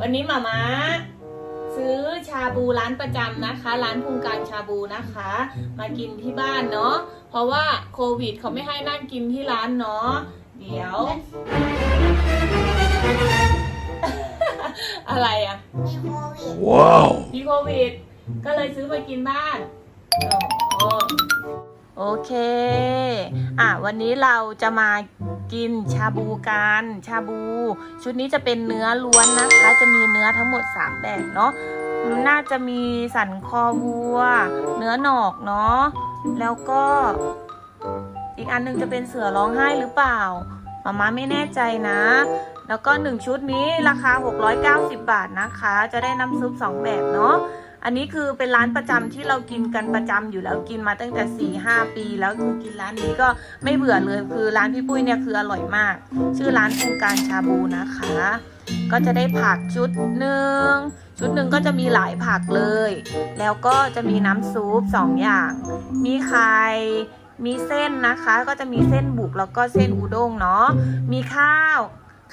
วันนี้หมาม้าซื้อชาบูร้านประจำนะคะ ร้านพุงการชาบูนะคะ มากินที่บ้านเนาะเพราะว่าโควิดเขาไม่ให้นั่งกินที่ร้านเนาะเดี๋ยว อะไรอะ มีโควิด Wow. มีโควิด ก็เลยซื้อมากินบ้านโอ้โอเค อะ วันนี้เราจะมา กินชาบูกันชาบู ชุดนี้จะเป็นเนื้อล้วนนะคะ จะมีเนื้อทั้งหมด 3 แบบเนาะน่าจะมีสันคอวัว เนื้อหนอกเนาะแล้วก็อีกอันหนึงจะเป็นเสือร้องไห้หรือเปล่ามาม่าไม่แน่ใจนะ แล้วก็ 1 ชุดนี้ราคา 690 บาทนะคะ จะได้น้ำซุป 2 แบบเนาะ อันนี้คือเป็นร้านประจำที่เรากินกันประจำอยู่แล้วกินมาตั้งแต่4 5ปี แล้วคือกินร้านนี้ก็ไม่เบื่อเลยคือร้านพี่ปุ้ยเนี่ยคืออร่อยมาก ชื่อร้านโครงการชาบูนะคะ ก็จะได้ผักชุดหนึ่งชุดหนึ่งก็จะมีหลายผักเลย แล้วก็จะมีน้ำซุปสองอย่าง มีไข่มีเส้นนะคะ ก็จะมีเส้นบุกแล้วก็เส้นอุด้งเนาะมีข้าว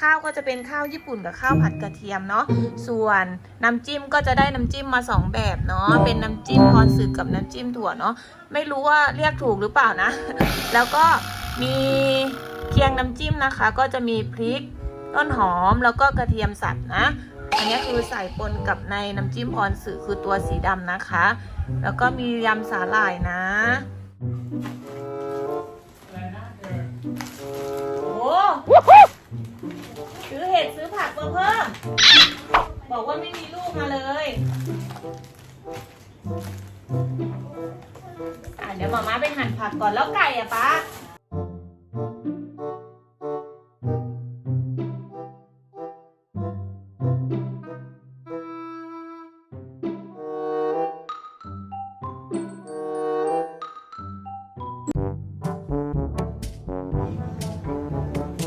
ข้าวก็จะเป็นข้าวญี่ปุ่นกับข้าวผัดกระเทียมเนาะ ส่วนน้ำจิ้มก็จะได้น้ำจิ้มมาสองแบบเนาะ เป็นน้ำจิ้มพรสึกกับน้ำจิ้มถั่วเนาะ ไม่รู้ว่าเรียกถูกหรือเปล่านะ แล้วก็มีเคียงน้ำจิ้มนะคะ ก็จะมีพริก ต้นหอมแล้วก็กระเทียมสัตว์นะ อันนี้คือใส่ปนกับในน้ำจิ้มพรสึกคือตัวสีดำนะคะ แล้วก็มียำสาหร่ายนะ ซื้อเห็ดซื้อผักมาเพิ่ม บอกว่าไม่มีลูกมาเลยอะเดี๋ยวหมาม้าไปหั่นผักก่อนแล้วไก่อะป๊า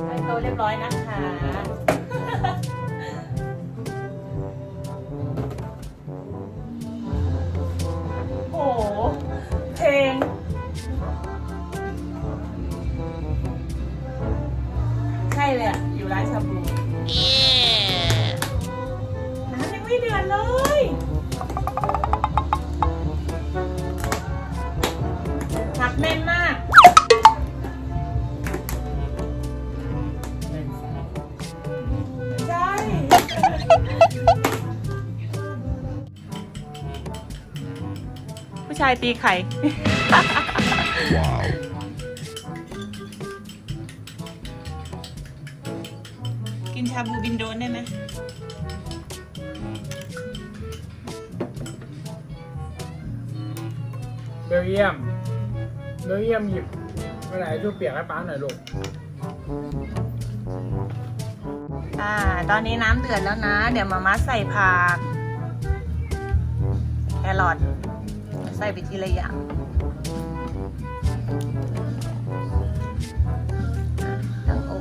ให้เขาเรียบร้อยนะคะ ผู้ชายตีไข่ Wow. กินชาบูบินโดนได้ไหมเบลเยียมเบลเยียมหยิบกระดาษทิชชู่เปียกให้ป้าหน่อยลูกอ่า ตอนนี้น้ำเดือดแล้วนะ เดี๋ยวมาม่าใส่ผักแครอท ใส่ไปทีละอย่างตังโอ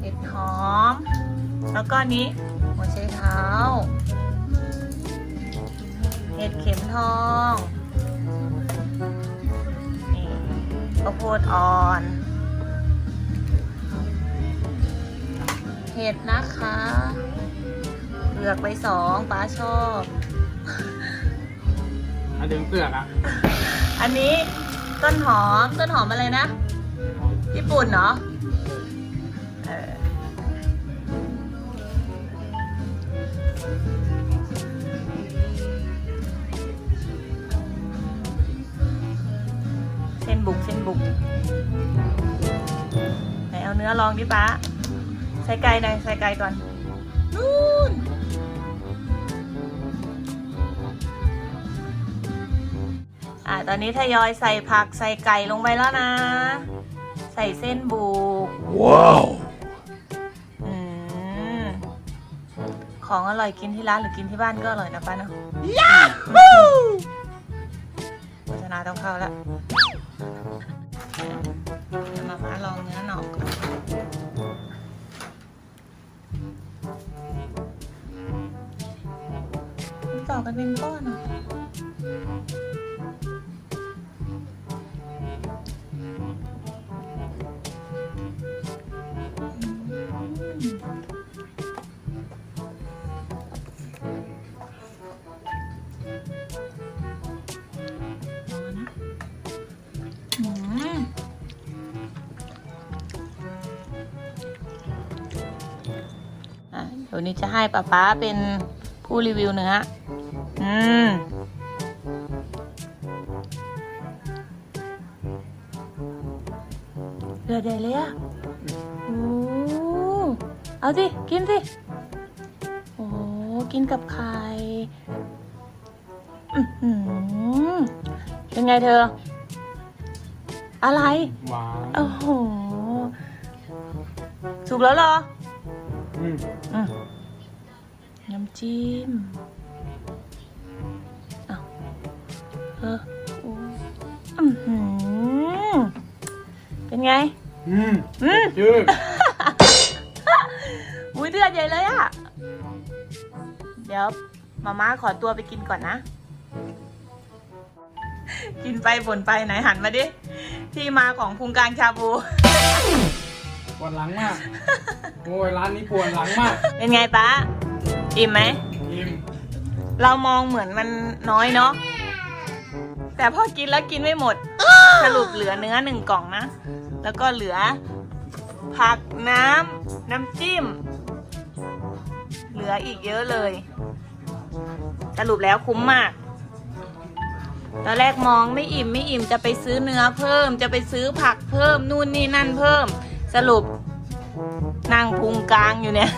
เห็ดหอม แล้วก็นี้หัวไชเท้า เห็ดเข็มทองนี่ข้าวโพดอ่อน เห็ดนะคะเลือกไปสองป้าชอบ อันถึงเปลือกอะอันนี้ต้นหอมต้นหอมอะไรนะ ญี่ปุ่นเนาะเออเส้นบุกเส้นบุกไหนเอาเนื้อลองดิป้าใส่ไก่หน่อยใส่ไก่ก่อนนู่น ตอนนี้ทยอยใส่ผักใส่ไก่ลงไปแล้วนะ ใส่เส้นบุก Wow. อืมของอร่อยกินที่ร้านหรือกินที่บ้านก็อร่อยนะป้าเนาะยาฮูโฆษณาต้องเข้าแล้วเดี๋ยวมาฟ้าลองเนื้อหนอกก่อนต่อกันเป็นก้อนอะ เดี๋ยวนี้จะให้ป๊าป๊าเป็นผู้รีวิวเนื้อ อืมเดือดใหญ่เลยอะโอ้เอาสิ กินสิ โอ้ กินกับไข่อื้อหือเป็นไงเธอ อะไรหวานโอ้โห สุกแล้วเหรอ อืมอืมน้ำจิ้มเอาเออโอ้อือหือเป็นไง อืมอืมจืดอุ้ยเดือดใหญ่เลยอะเดี๋ยวมาม่าขอตัวไปกินก่อนนะ กินไปบ่นไปไหนหันมาดิ ที่มาของพุงกลางชาบูปวดหลังมาก โอ้ยร้านนี้ปวดหลังมากเป็นไงป้าอิ่มไหม อิ่มเรามองเหมือนมันน้อยเนาะ แต่พอกินแล้วกินไม่หมด สรุปเหลือเนื้อหนึ่งกล่องนะ แล้วก็เหลือ ผักน้ำน้ำจิ้ม เหลืออีกเยอะเลย สรุปแล้วคุ้มมาก ตอนแรกมองไม่อิ่มไม่อิ่มจะไปซื้อเนื้อเพิ่ม จะไปซื้อผักเพิ่มนู่นนี่นั่นเพิ่ม สรุป นั่งพุงกลางอยู่เนี่ย